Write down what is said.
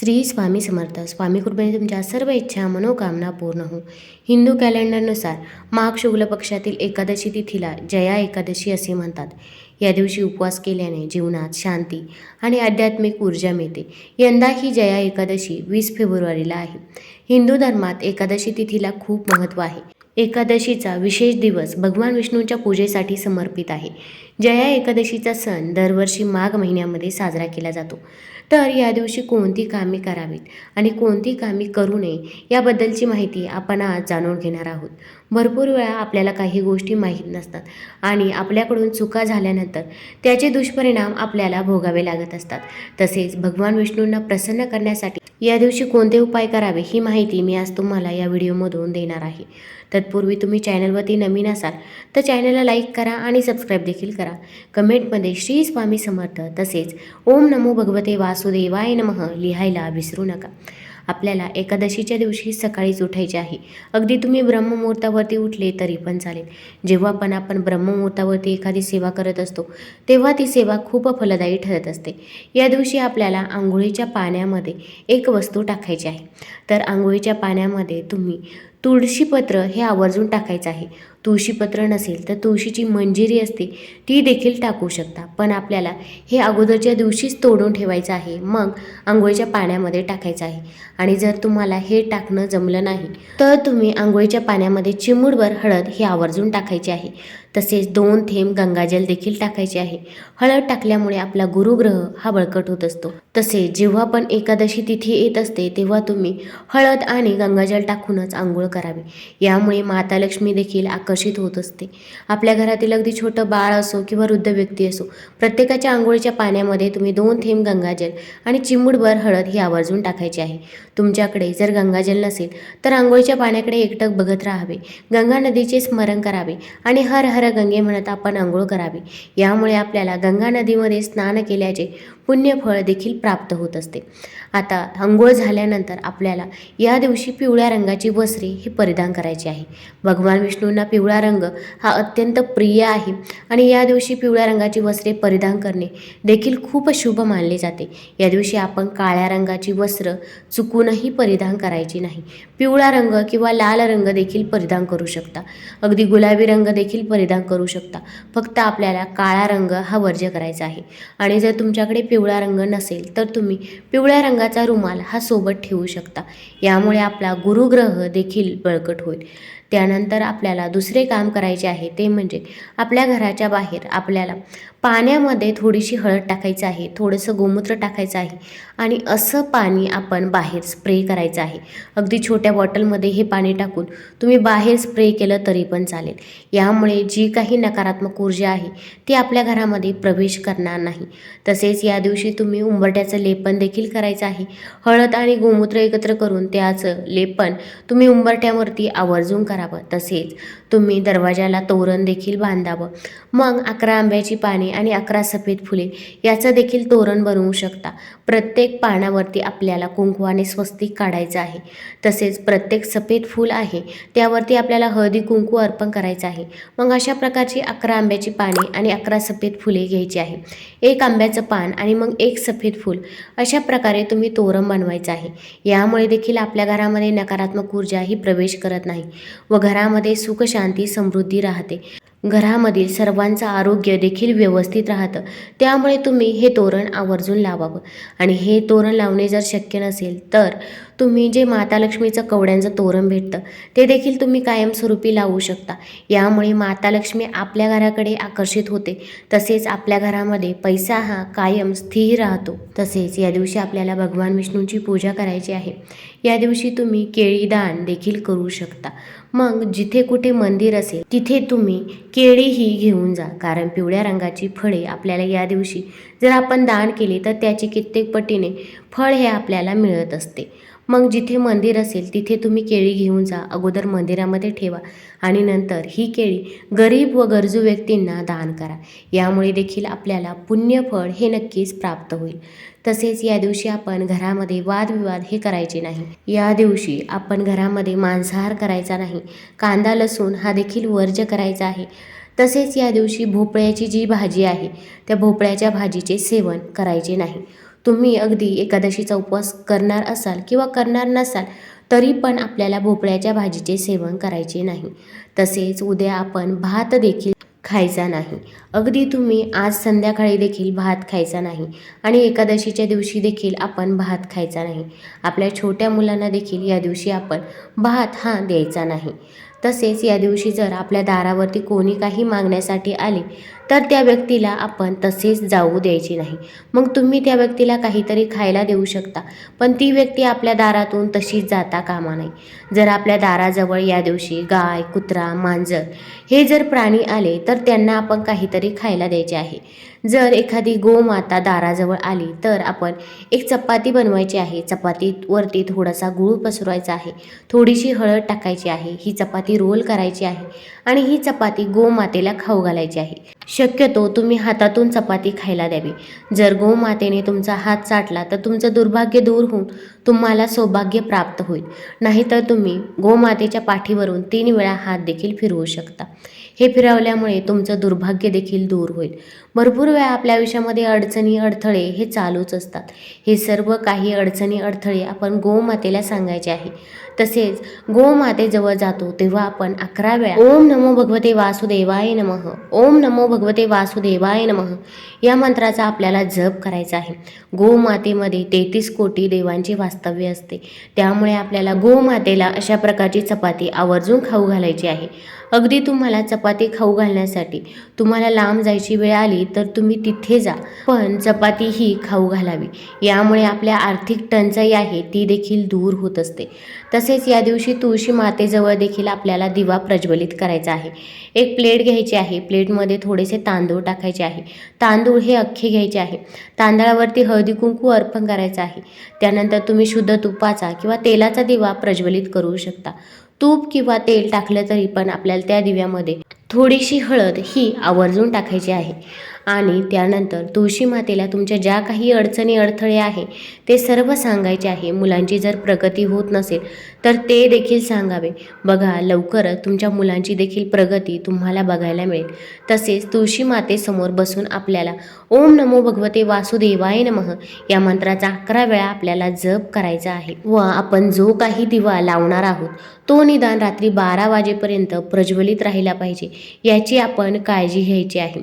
श्री स्वामी समर्थ. स्वामी कृपेने तुमच्या सर्व इच्छा मनोकामना पूर्ण हो. हिंदू कॅलेंडरनुसार माघ शुक्ल पक्षातील एकादशी तिथीला जया एकादशी असे म्हणतात. या दिवशी उपवास केल्याने जीवनात शांती आणि आध्यात्मिक ऊर्जा मिळते. यंदा ही जया एकादशी वीस फेब्रुवारीला आहे. हिंदू धर्मात एकादशी तिथीला खूप महत्त्व आहे. एकादशीचा विशेष दिवस भगवान विष्णूंच्या पूजेसाठी समर्पित आहे. जया एकादशीचा सण दरवर्षी माघ महिन्यामध्ये साजरा केला जातो. तर या दिवशी कोणती कामे करावीत आणि कोणती कामे करू नये याबद्दलची माहिती आपण आज जाणून घेणार आहोत. भरपूर वेळा आपल्याला काही गोष्टी माहीत नसतात आणि आपल्याकडून चुका झाल्यानंतर त्याचे दुष्परिणाम आपल्याला भोगावे लागत असतात. तसेच भगवान विष्णूंना प्रसन्न करण्यासाठी या दिवशी कोणते उपाय करावे ही माहिती मी आज तुम्हाला या व्हिडिओमधून देणार आहे. तत्पूर्वी तुम्ही चॅनलवरती नवीन असाल तर चॅनलला लाईक करा आणि सबस्क्राईब देखील करा. कमेंटमध्ये श्री स्वामी समर्थ तसेच ओम नमो भगवते वासुदेवाय नमः लिहायला विसरू नका. आपल्याला एकादशीच्या दिवशी सकाळीच उठायचे आहे. अगदी तुम्ही ब्रह्ममुहूर्तावरती उठले तरी पण चालेल. जेव्हा पण आपण ब्रह्ममुहूर्तावरती एखादी सेवा करत असतो तेव्हा ती सेवा खूप फलदायी ठरत असते. या दिवशी आपल्याला आंघोळीच्या पाण्यामध्ये एक वस्तू टाकायची आहे. तर आंघोळीच्या पाण्यामध्ये तुम्ही तुळशीपत्र हे आवर्जून टाकायचं आहे. तुळशीपत्र नसेल तर तुळशीची मंजिरी असते ती देखील टाकू शकता. पण आपल्याला हे अगोदरच्या दिवशीच तोडून ठेवायचं आहे मग आंघोळीच्या पाण्यामध्ये टाकायचं आहे. आणि जर तुम्हाला हे टाकणं जमलं नाही तर तुम्ही आंघोळीच्या पाण्यामध्ये चिमूडभर हळद हे आवर्जून टाकायचे आहे. तसेच दोन थेंब गंगाजल देखील टाकायचे आहे. हळद टाकल्यामुळे आपला गुरुग्रह हा बळकट होत असतो. तसेच जेव्हा पण एकादशी तिथी येत असते तेव्हा तुम्ही हळद आणि गंगाजल टाकूनच आंघोळ करावी. यामुळे माता लक्ष्मी देखील आकर्षित होत असते. आपल्या घरातील अगदी छोटं बाळ असो किंवा वृद्ध व्यक्ती असो प्रत्येकाच्या आंघोळीच्या पाण्यामध्ये तुम्ही दोन थेंब गंगाजल आणि चिमूडभर हळद ही आवर्जून टाकायची आहे. तुमच्याकडे जर गंगाजल नसेल तर आंघोळीच्या पाण्याकडे एकटक बघत राहावे. गंगा नदीचे स्मरण करावे आणि हर हर गंगे म्हणत आपण आंघोळ करावी. यामुळे आपल्याला गंगा नदीमध्ये स्नान केल्याचे पुण्यफळ देखील प्राप्त होत असते. आता आंघोळ झाल्यानंतर आपल्याला या दिवशी पिवळ्या रंगाची वस्त्रे ही परिधान करायची आहे. भगवान विष्णूंना पिवळा रंग हा अत्यंत प्रिय आहे आणि या दिवशी पिवळ्या रंगाची वस्त्रे परिधान करणे देखील खूप शुभ मानले जाते. या दिवशी आपण काळ्या रंगाची वस्त्र चुकूनही परिधान करायची नाही. पिवळा रंग किंवा लाल रंग देखील परिधान करू शकता. अगदी गुलाबी रंग देखील परिधान करू शकता. फक्त आपल्याला काळा रंग हा वर्ज्य करायचा आहे. आणि जर तुमच्याकडे पिवळा रंग नसेल तर तुम्ही पिवळ्या रंगाचा रुमाल हा सोबत ठेवू शकता. यामुळे आपला गुरुग्रह देखील बळकट होईल. त्यानंतर आपल्याला दुसरे काम करायचे आहे ते म्हणजे आपल्या घराच्या बाहेर आपल्याला पाण्यामध्ये थोडीशी हळद टाकायचं आहे थोडंसं गोमूत्र टाकायचं आहे आणि असं पाणी आपण बाहेर स्प्रे करायचं आहे. अगदी छोट्या बॉटलमध्ये हे पाणी टाकून तुम्ही बाहेर स्प्रे केलं तरी पण चालेल. यामुळे जी काही नकारात्मक ऊर्जा आहे ती आपल्या घरामध्ये प्रवेश करणार नाही. तसेच या दिवशी तुम्ही उंबरट्याचं लेपन देखील करायचं आहे. हळद आणि गोमूत्र एकत्र करून त्याचं लेपन तुम्ही उंबरट्यावरती आवर्जून करा. करावं. तसेच तुम्ही दरवाजाला तोरण देखील बांधावं. मग अकरा आंब्याची पाने आणि अकरा सफेद फुले याचं देखील तोरण बनवू शकता. प्रत्येक पानावरती आपल्याला कुंकवाने स्वस्तिक काढायचं आहे. तसेच प्रत्येक सफेद फूल आहे त्यावरती आपल्याला हळदी कुंकू अर्पण करायचं आहे. मग अशा प्रकारची अकरा आंब्याची पाने आणि अकरा सफेद फुले घ्यायची आहे. एक आंब्याचं पान आणि मग एक सफेद फूल. अशा प्रकारे तुम्ही तोरण बनवायचं आहे. यामुळे देखील आपल्या घरामध्ये नकारात्मक ऊर्जा ही प्रवेश करत नाही. व घरामध्ये सुखशांती समृद्धी राहते. घरामधील सर्वांचं आरोग्य देखील व्यवस्थित राहतं. त्यामुळे तुम्ही हे तोरण आवर्जून लावावं. आणि हे तोरण लावणे जर शक्य नसेल तर तुम्ही जे माता लक्ष्मीचं कवड्यांचं तोरण भेटतं ते देखील तुम्ही कायमस्वरूपी लावू शकता. यामुळे माता लक्ष्मी आपल्या घराकडे आकर्षित होते. तसेच आपल्या घरामध्ये पैसा हा कायम स्थिर राहतो. तसेच या दिवशी आपल्याला भगवान विष्णूंची पूजा करायची आहे. या दिवशी तुम्ही केळी दान देखील करू शकता. मग जिथे कुठे मंदिर असेल तिथे तुम्ही केळीही घेऊन जा. कारण पिवळ्या रंगाची फळे आपल्याला या दिवशी जर आपण दान केले तर त्याचे कित्येक पटीने फळ हे आपल्याला मिळत असते. मग जिथे मंदिर असेल तिथे तुम्ही केळी घेऊन जा. अगोदर मंदिरामध्ये ठेवा. आणि नंतर ही केळी गरीब व गरजू व्यक्तींना दान करा. यामुळे देखील आपल्याला पुण्यफळ हे नक्कीच प्राप्त होईल. तसेच या दिवशी आपण घरामध्ये वादविवाद हे करायचे नाही. या दिवशी आपण घरामध्ये मांसाहार करायचा नाही. कांदा लसूण हा देखील वर्ज्य करायचा आहे. तसेच या दिवशी भोपळ्याची जी भाजी आहे त्या भोपळ्याच्या भाजीचे सेवन करायचे नाही. तुम्ही अगदी एकादशीचा उपवास करणार असाल किंवा करणार नसाल तरी पण आपल्याला भोपळ्याच्या भाजीचे सेवन करायचे नाही. तसेच उद्या आपण भात देखील खायचा नाही. अगदी तुम्ही आज संध्याकाळी देखील भात खायचा नाही आणि एकादशीच्या दिवशी देखील आपण भात खायचा नाही. आपल्या छोट्या मुलांना देखील या दिवशी आपण भात हा द्यायचा नाही. तसेच या दिवशी जर आपल्या दारावरती कोणी काही मागण्यासाठी आले तर त्या व्यक्तीला आपण तसेच जाऊ द्यायची नाही. मग तुम्ही त्या व्यक्तीला काहीतरी खायला देऊ शकता पण ती व्यक्ती आपल्या दारातून तशीच जाता कामा नये. जर आपल्या दाराजवळ या दिवशी गाय कुत्रा मांजर हे जर प्राणी आले तर त्यांना आपण काहीतरी खायला द्यायचे आहे. जर एखादी गोमाता दाराजवळ आली तर आपण एक चपाती बनवायची आहे. चपातीवरती थोडासा गूळ पसरवायचा आहे. थोडीशी हळद टाकायची आहे. ही चपाती रोल करायची आहे आणि ही चपाती गोमातेला खाऊ घालायची आहे. शक्यतो तुम्ही हातातून चपाती खायला द्यावी. जर गोमातेने तुमचा हात चाटला तर तुमचं दुर्भाग्य दूर होऊन तुम्हाला सौभाग्य प्राप्त होईल. नाहीतर तुम्ही गोमातेच्या पाठीवरून तीन वेळा हात देखील फिरवू शकता. हे फिरवल्यामुळे तुमचं दुर्भाग्य देखील दूर होईल. भरपूर वेळा आपल्या आयुष्यामध्ये अडचणी अडथळे हे चालूच असतात. हे सर्व काही अडचणी अडथळे आपण गोमातेला सांगायचे आहे. तसेच गोमातेजवळ जातो तेव्हा आपण अकरा वेळा ओम नमो भगवते वासुदेवाय नम ओम नमो भगवते वासुदेवाय नम या मंत्राचा आपल्याला जप करायचा आहे. गोमातेमध्ये तेहतीस कोटी देवांचे वास्तव्य असते. त्यामुळे आपल्याला गोमातेला अशा प्रकारची चपाती आवर्जून खाऊ घालायची आहे. अगदी तुम्हाला चपाती खाऊ घालण्यासाठी. तुम्हाला लांब जायची वेळ आली तर तुम्ही तिथे जा. पण चपाती ही खाऊ घालावी. यामुळे आपल्या आर्थिक टंचाई आहे ती देखील दूर होत असते. तसेच या दिवशी तुळशी मातेजवळ देखील आपल्याला दिवा प्रज्वलित करायचा आहे. एक प्लेट घ्यायची आहे. प्लेटमध्ये थोडेसे तांदूळ टाकायचे आहे. तांदूळ हे अख्खे घ्यायचे आहे. तांदळावरती हळदी कुंकू अर्पण करायचं आहे. त्यानंतर तुम्ही शुद्ध तुपाचा किंवा तेलाचा दिवा प्रज्वलित करू शकता. तूप किंवा तेल टाकलं तरी पण आपल्याला त्या दिव्यामध्ये थोडीशी हळद ही आवर्जून टाकायची आहे. आणि त्यानंतर तुळशी मातेला तुमच्या ज्या काही अडचणी अडथळे आहे ते सर्व सांगायचे आहे. मुलांची जर प्रगती होत नसेल तर ते देखील सांगावे. बघा लवकरच तुमच्या मुलांची देखील प्रगती तुम्हाला बघायला मिळेल. तसेच तुळशी मातेसमोर बसून आपल्याला ओम नमो भगवते वासुदेवाय नमः या मंत्राचा अकरा वेळा आपल्याला जप करायचा आहे. व आपण जो काही दिवा लावणार आहोत तो निदान रात्री बारा वाजेपर्यंत प्रज्वलित राहिला पाहिजे याची आपण काळजी घ्यायची आहे.